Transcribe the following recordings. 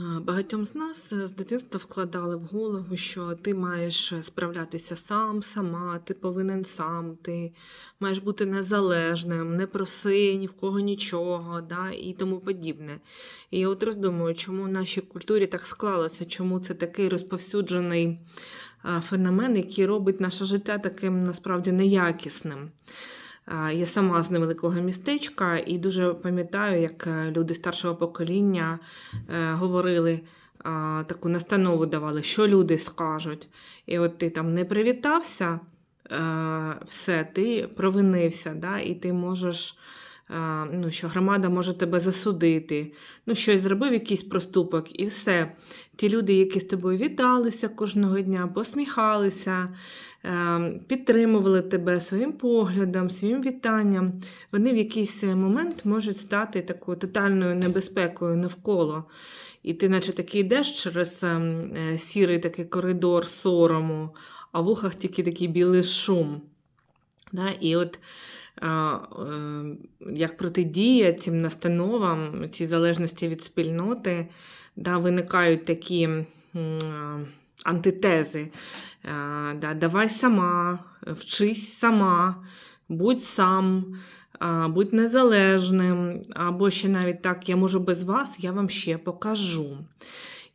Е, Багатьом з нас е, з дитинства вкладали в голову, що ти маєш е, справлятися сам, сама, ти повинен сам, ти маєш бути незалежним, не проси ні в кого нічого, да, і тому подібне. І я от роздумую, чому в нашій культурі так склалося, чому це такий розповсюджений феномен, який робить наше життя таким насправді неякісним. Я сама з невеликого містечка і дуже пам'ятаю, як е, люди старшого покоління е, говорили, таку настанову давали, що люди скажуть. І от ти там не привітався, е, все, ти провинився, да, і ти можеш. Е, Ну, що громада може тебе засудити, ну, щось зробив, якийсь проступок, і все. Ті люди, які з тобою віталися кожного дня, посміхалися, е, підтримували тебе своїм поглядом, своїм вітанням, вони в якийсь момент можуть стати такою тотальною небезпекою навколо. І ти, наче таки йдеш через е, сірий такий коридор сорому, а в ухах тільки такий білий шум. Да? І от е, е, як протидія цим настановам, цій залежності від спільноти, да, виникають такі е, антитези. Е, да, Давай сама, вчись сама, будь сам, будь незалежним, або ще навіть так, я можу без вас, я вам ще покажу.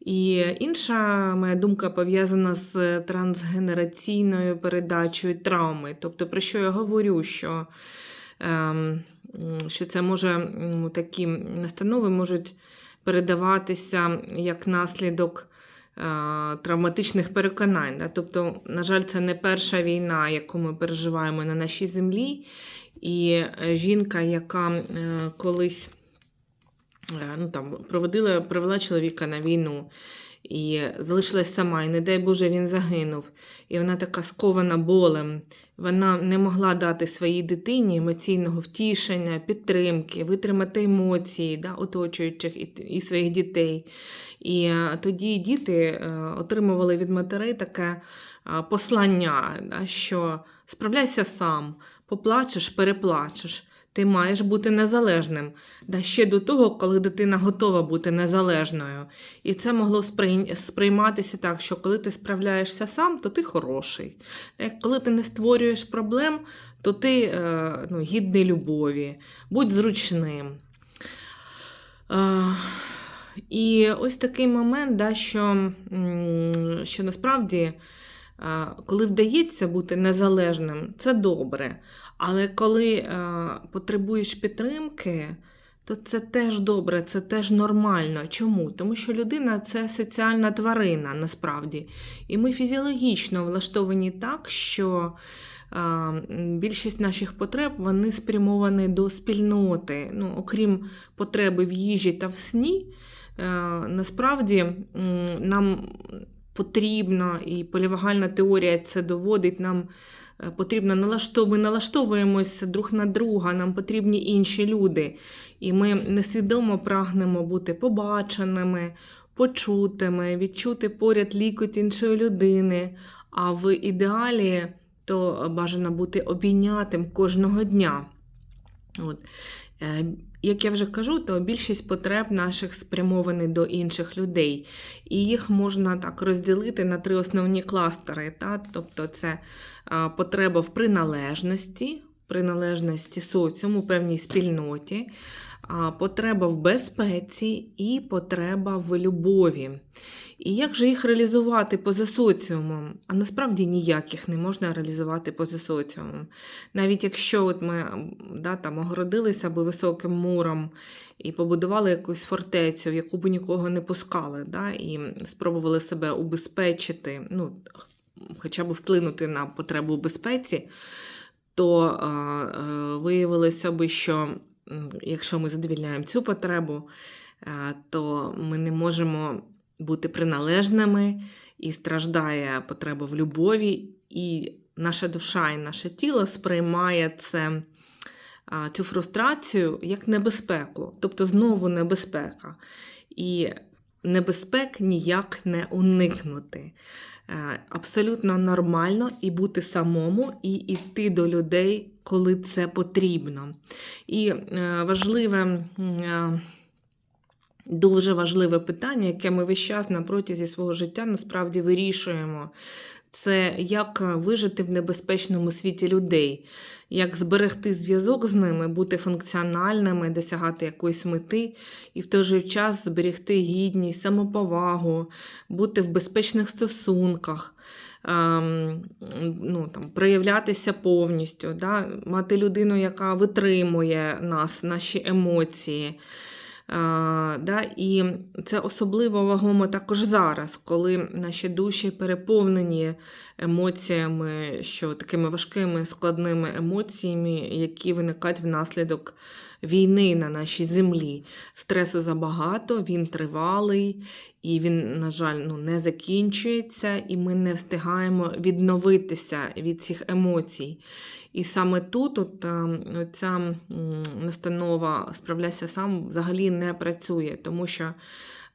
І інша моя думка пов'язана з трансгенераційною передачею травми. Тобто, про що я говорю, що, ем, що це може такі настанови можуть передаватися як наслідок е, травматичних переконань. Тобто, на жаль, це не перша війна, яку ми переживаємо на нашій землі. І е, жінка, яка е, колись ну, там, проводила, привела чоловіка на війну і залишилась сама, і не дай Боже, він загинув. І вона така скована болем. Вона не могла дати своїй дитині емоційного втішення, підтримки, витримати емоції да, оточуючих і, і своїх дітей. І е, тоді діти е, отримували від матерей таке е, послання, да, що справляйся сам, поплачеш, переплачеш. Ти маєш бути незалежним. Да ще до того, коли дитина готова бути незалежною. І це могло сприйматися так, що коли ти справляєшся сам, то ти хороший. Коли ти не створюєш проблем, то ти е, ну, гідний любові, будь зручним. Е, і ось такий момент, да, що, що насправді, коли вдається бути незалежним, це добре. Але коли е, потребуєш підтримки, то це теж добре, це теж нормально. Чому? Тому що людина це соціальна тварина насправді. І ми фізіологічно влаштовані так, що е, більшість наших потреб вони спрямовані до спільноти. Ну, окрім потреби в їжі та в сні, е, насправді нам потрібно, і полівагальна теорія це доводить нам. е, Потрібно налаштов... ми налаштовуємось друг на друга, нам потрібні інші люди. І ми несвідомо прагнемо бути побаченими, почутими, відчути поряд лікоть іншої людини. А в ідеалі то бажано бути обійнятим кожного дня. От. Як я вже кажу, то більшість потреб наших спрямовані до інших людей. І їх можна так розділити на три основні кластери. Та? Тобто це потреба в приналежності, приналежності соціуму, певній спільноті, потреба в безпеці і потреба в любові. І як же їх реалізувати поза соціумом? А насправді ніяк їх не можна реалізувати поза соціумом. Навіть якщо от ми да, там, огородилися би високим муром і побудували якусь фортецю, в яку б нікого не пускали, да, і спробували себе убезпечити, ну, хоча б вплинути на потребу у безпеці, то е, е, виявилося би, що якщо ми задовільняємо цю потребу, е, то ми не можемо бути приналежними, і страждає потреба в любові, і наша душа і наше тіло сприймає це, цю фрустрацію як небезпеку, тобто знову небезпека. І небезпек ніяк не уникнути. Е, Абсолютно нормально і бути самому, і йти до людей, коли це потрібно. І е, важливе. Дуже важливе питання, яке ми весь час на протязі свого життя насправді вирішуємо. Це як вижити в небезпечному світі людей, як зберегти зв'язок з ними, бути функціональними, досягати якоїсь мети, і в той же час зберегти гідність, самоповагу, бути в безпечних стосунках, ем, ну, там, проявлятися повністю, да? мати людину, яка витримує нас, наші емоції. Да, і це особливо вагомо також зараз, коли наші душі переповнені емоціями, що такими важкими складними емоціями, які виникають внаслідок війни на нашій землі. Стресу забагато, він тривалий, і він, на жаль, ну, не закінчується, і ми не встигаємо відновитися від цих емоцій. І саме тут от, е, ця настанова справляйся сам взагалі не працює, тому що,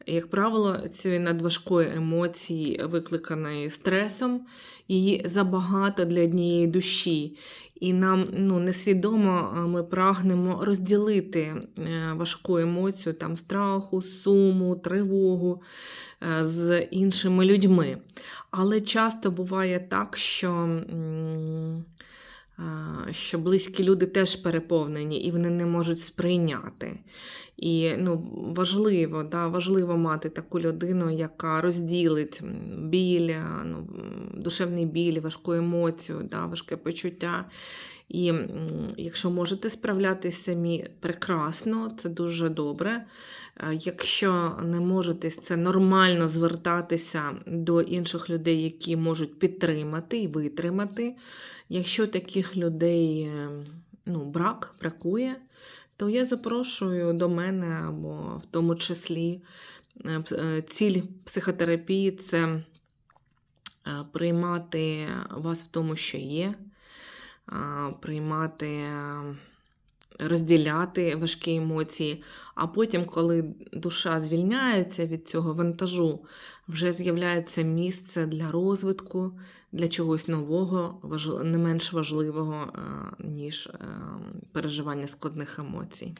як правило, цієї надважкої емоції, викликаної стресом, її забагато для однієї душі. І нам ну, несвідомо е, ми прагнемо розділити е, важку емоцію там, страху, суму, тривогу е, з іншими людьми. Але часто буває так, що. що близькі люди теж переповнені і вони не можуть сприйняти. І ну, важливо, да, важливо мати таку людину, яка розділить біль, ну, душевний біль, важку емоцію, да, важке почуття. І якщо можете справлятися самі прекрасно, це дуже добре. Якщо не можете, це нормально звертатися до інших людей, які можуть підтримати і витримати. Якщо таких людей е, ну, брак, бракує, то я запрошую до мене, або в тому числі е, е, ціль психотерапії це е, приймати вас в тому, що є, приймати, розділяти важкі емоції. А потім, коли душа звільняється від цього вантажу, вже з'являється місце для розвитку, для чогось нового, не менш важливого, е, ніж е, переживання складних емоцій.